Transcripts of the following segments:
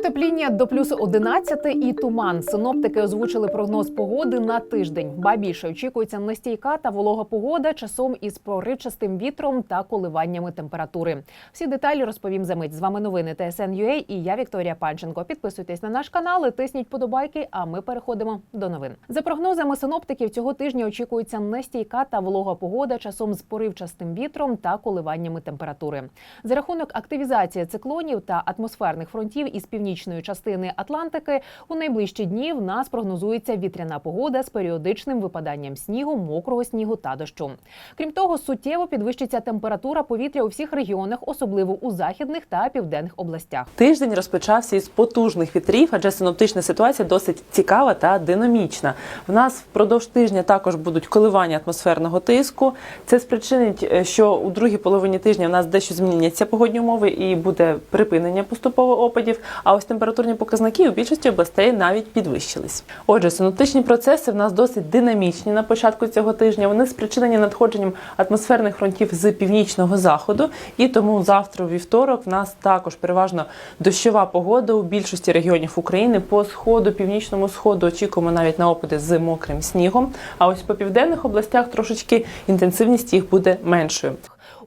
Потепління до плюс 11 і туман. Синоптики озвучили прогноз погоди на тиждень. Ба більше очікується нестійка та волога погода часом із поривчастим вітром та коливаннями температури. Всі деталі розповім за мить. З вами новини ТСН.UA і я Вікторія Панченко. Підписуйтесь на наш канал, і тисніть подобайки. А ми переходимо до новин. За прогнозами синоптиків, цього тижня очікується нестійка та волога погода часом з поривчастим вітром та коливаннями температури. За рахунок активізації циклонів та атмосферних фронтів із північної частини Атлантики у найближчі дні в нас прогнозується вітряна погода з періодичним випаданням снігу, мокрого снігу та дощу. Крім того, суттєво підвищиться температура повітря у всіх регіонах, особливо у західних та південних областях. Тиждень розпочався із потужних вітрів, адже синоптична ситуація досить цікава та динамічна. В нас впродовж тижня також будуть коливання атмосферного тиску. Це спричинить, е, що у другій половині тижня в нас дещо зміняться погодні умови і буде припинення поступово опадів. А ось температурні показники у більшості областей навіть підвищились. Отже, синоптичні процеси в нас досить динамічні на початку цього тижня. Вони спричинені надходженням атмосферних фронтів з північного заходу, і тому завтра, вівторок, в нас також переважно дощова погода у більшості регіонів України. По сходу, північному сходу очікуємо навіть на опади з мокрим снігом. А ось по південних областях трошечки інтенсивність їх буде меншою.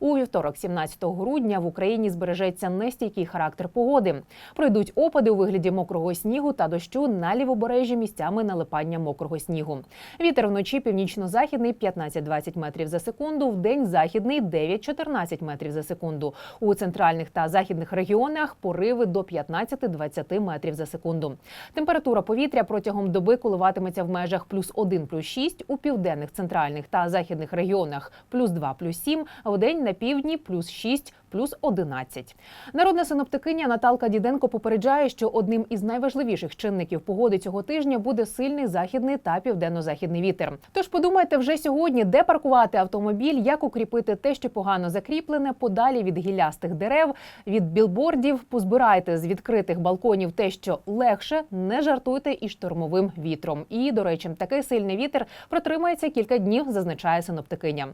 У вівторок, 17 грудня, в Україні збережеться нестійкий характер погоди. Пройдуть опади у вигляді мокрого снігу та дощу на лівобережжі місцями налипання мокрого снігу. Вітер вночі північно-західний 15-20 метрів за секунду, в день західний 9-14 метрів за секунду. У центральних та західних регіонах пориви до 15-20 метрів за секунду. Температура повітря протягом доби коливатиметься в межах плюс 1, плюс 6, у південних, центральних та західних регіонах плюс 2, плюс 7, а в день на півдні плюс 6, плюс 11. Народна синоптикиня Наталка Діденко попереджає, що одним із найважливіших чинників погоди цього тижня буде сильний західний та південно-західний вітер. Тож подумайте вже сьогодні, де паркувати автомобіль, як укріпити те, що погано закріплене, подалі від гіллястих дерев, від білбордів. Позбирайте з відкритих балконів те, що легше, не жартуйте із штормовим вітром. І, до речі, такий сильний вітер протримається кілька днів, зазначає синоптикиня.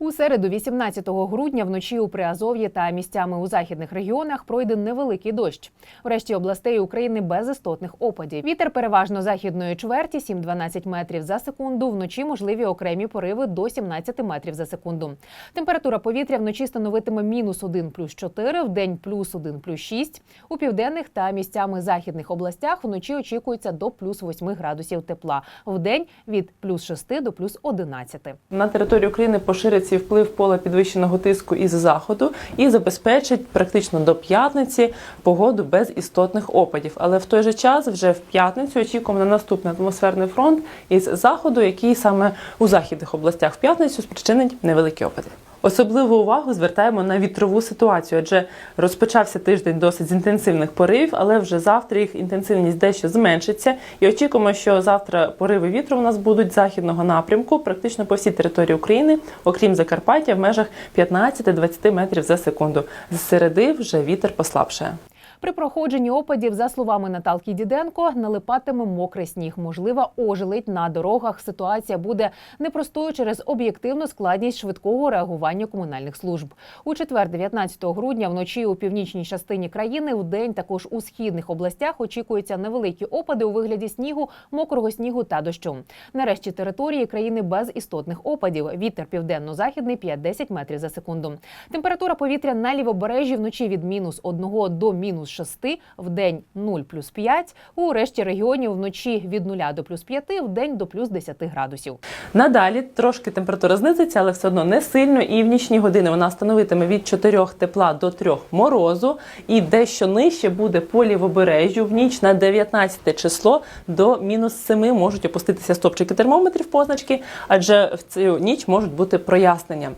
У середу, 18 грудня, вночі у Приазов'ї та місцями у західних регіонах пройде невеликий дощ. В решті областей України без істотних опадів. Вітер переважно західної чверті 7-12 метрів за секунду. Вночі можливі окремі пориви до 17 метрів за секунду. Температура повітря вночі становитиме мінус 1 плюс 4, в день плюс 1 плюс 6. У південних та місцями західних областях вночі очікується до плюс 8 градусів тепла. В день від плюс 6 до плюс 11. На території України пошириться вплив пола підвищеного тиску із заходу і забезпечить практично до п'ятниці погоду без істотних опадів. Але в той же час, вже в п'ятницю, очікуємо на наступний атмосферний фронт із заходу, який саме у західних областях в п'ятницю спричинить невеликі опади. Особливу увагу звертаємо на вітрову ситуацію, адже розпочався тиждень досить з інтенсивних поривів, але вже завтра їх інтенсивність дещо зменшиться. І очікуємо, що завтра пориви вітру у нас будуть західного напрямку, практично по всій території України, окрім Закарпаття, в межах 15-20 метрів за секунду. З середи вже вітер послабшає. При проходженні опадів, за словами Наталки Діденко, налипатиме мокрий сніг. Можлива ожеледь на дорогах. Ситуація буде непростою через об'єктивну складність швидкого реагування комунальних служб. У четвер, 19 грудня, вночі у північній частині країни, в день також у східних областях очікуються невеликі опади у вигляді снігу, мокрого снігу та дощу. Нарешті території країни без істотних опадів. Вітер південно-західний 5-10 метрів за секунду. Температура повітря на лівобережжі вночі від мінус 1 до мінус 6, в день 0 плюс 5, у решті регіонів вночі від 0 до плюс 5, в день до плюс 10 градусів. Надалі трошки температура знизиться, але все одно не сильно. І в нічні години вона становитиме від 4 тепла до 3 морозу. І дещо нижче буде по лівобережжю. В ніч на 19 число до мінус 7 можуть опуститися стопчики термометрів позначки, адже в цю ніч можуть бути прояснення.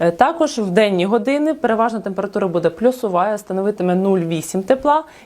Е, Також в денні години переважна температура буде плюсова, становитиме 0,8 тепла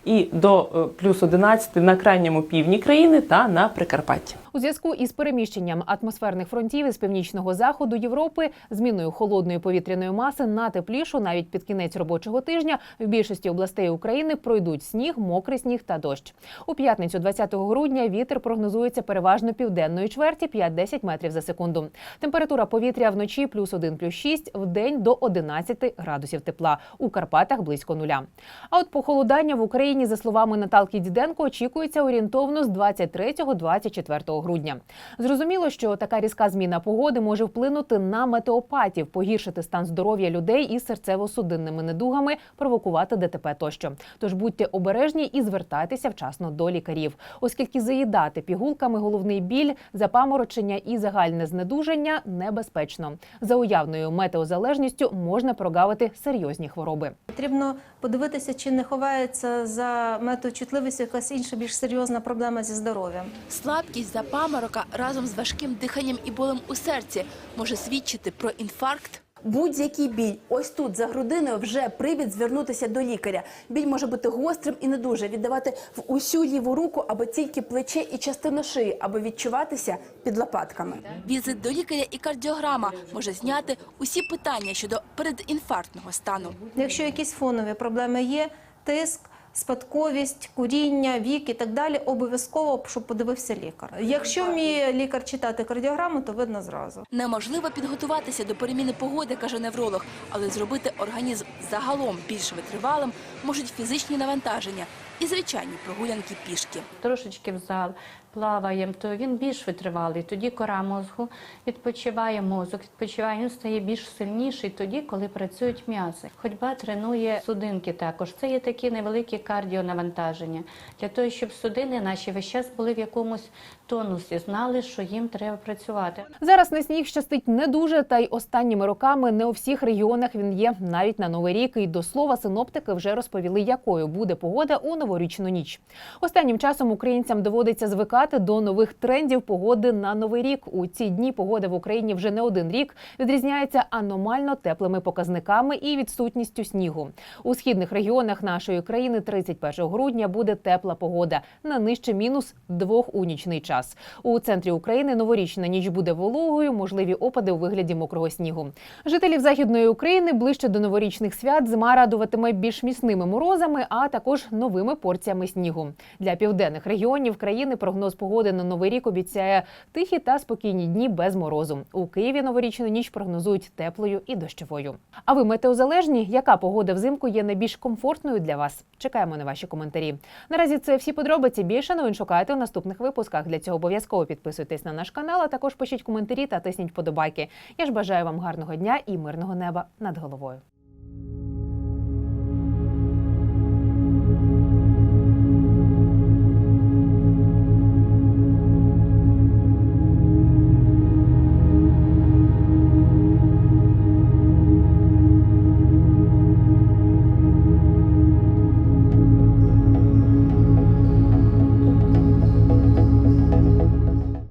і до е, плюс 11 на крайньому півдні країни та на Прикарпатті. У зв'язку із переміщенням атмосферних фронтів із північного заходу Європи, зміною холодної повітряної маси на теплішу навіть під кінець робочого тижня в більшості областей України пройдуть сніг, мокрий сніг та дощ. У п'ятницю, 20 грудня, вітер прогнозується переважно південної чверті 5-10 метрів за секунду. Температура повітря вночі плюс 1, плюс 6, в день до 11 градусів тепла. У Карпатах близько нуля. А от похолодання в Україні, за словами Наталки Діденко, очікується орієнтовно з 23-24 грудня. Зрозуміло, що така різка зміна погоди може вплинути на метеопатів, погіршити стан здоров'я людей із серцево-судинними недугами, провокувати ДТП тощо. Тож будьте обережні і звертайтеся вчасно до лікарів, оскільки заїдати пігулками головний біль, запаморочення і загальне знедуження небезпечно. За уявною метеозалежністю можна прогавити серйозні хвороби. Потрібно подивитися, чи не ховається за метеочутливістю якась інша більш серйозна проблема зі здоров'ям. Слабкість запаморока разом з важким диханням і болем у серці може свідчити про інфаркт. Будь-який біль, ось тут за грудиною вже привід звернутися до лікаря. Біль може бути гострим і не дуже віддавати в усю ліву руку або тільки плече і частину шиї, або відчуватися під лопатками. Візит до лікаря і кардіограма може зняти усі питання щодо передінфарктного стану. Якщо якісь фонові проблеми є, тиск, спадковість, куріння, вік і так далі, обов'язково, щоб подивився лікар. Якщо вміє лікар читати кардіограму, то видно зразу. Неможливо підготуватися до переміни погоди, каже невролог, але зробити організм загалом більш витривалим можуть фізичні навантаження і звичайні прогулянки пішки. трошечки в зал плаваємо, то він більш витривалий. Тоді кора мозку відпочиває мозок, відпочиває, він стає більш сильніший тоді, коли працюють м'язи. Ходьба тренує судинки також. Це є такі невеликі кардіонавантаження для того, щоб судини наші весь час були в якомусь тонусі, знали, що їм треба працювати. Зараз на сніг щастить не дуже, та й останніми роками не у всіх регіонах він є навіть на новий рік. І до слова, синоптики вже розповіли, якою буде погода у новорічну ніч. Останнім часом українцям доводиться звикати до нових трендів погоди на новий рік. У ці дні погода в Україні вже не один рік відрізняється аномально теплими показниками і відсутністю снігу. У східних регіонах нашої країни 31 грудня буде тепла погода на нижче мінус двох у нічний час. У центрі України новорічна ніч буде вологою, можливі опади у вигляді мокрого снігу. Жителів західної України ближче до новорічних свят зима радуватиме більш міцними морозами, а також новими порціями снігу. Для південних регіонів країни прогноз погоди на новий рік обіцяє тихі та спокійні дні без морозу. У Києві новорічну ніч прогнозують теплою і дощовою. А ви метеозалежні? Яка погода взимку є найбільш комфортною для вас? Чекаємо на ваші коментарі. Наразі це всі подробиці. Більше новин шукайте у наступних випусках. Для цього обов'язково підписуйтесь на наш канал, а також пишіть коментарі та тисніть вподобайки. Я ж бажаю вам гарного дня і мирного неба над головою.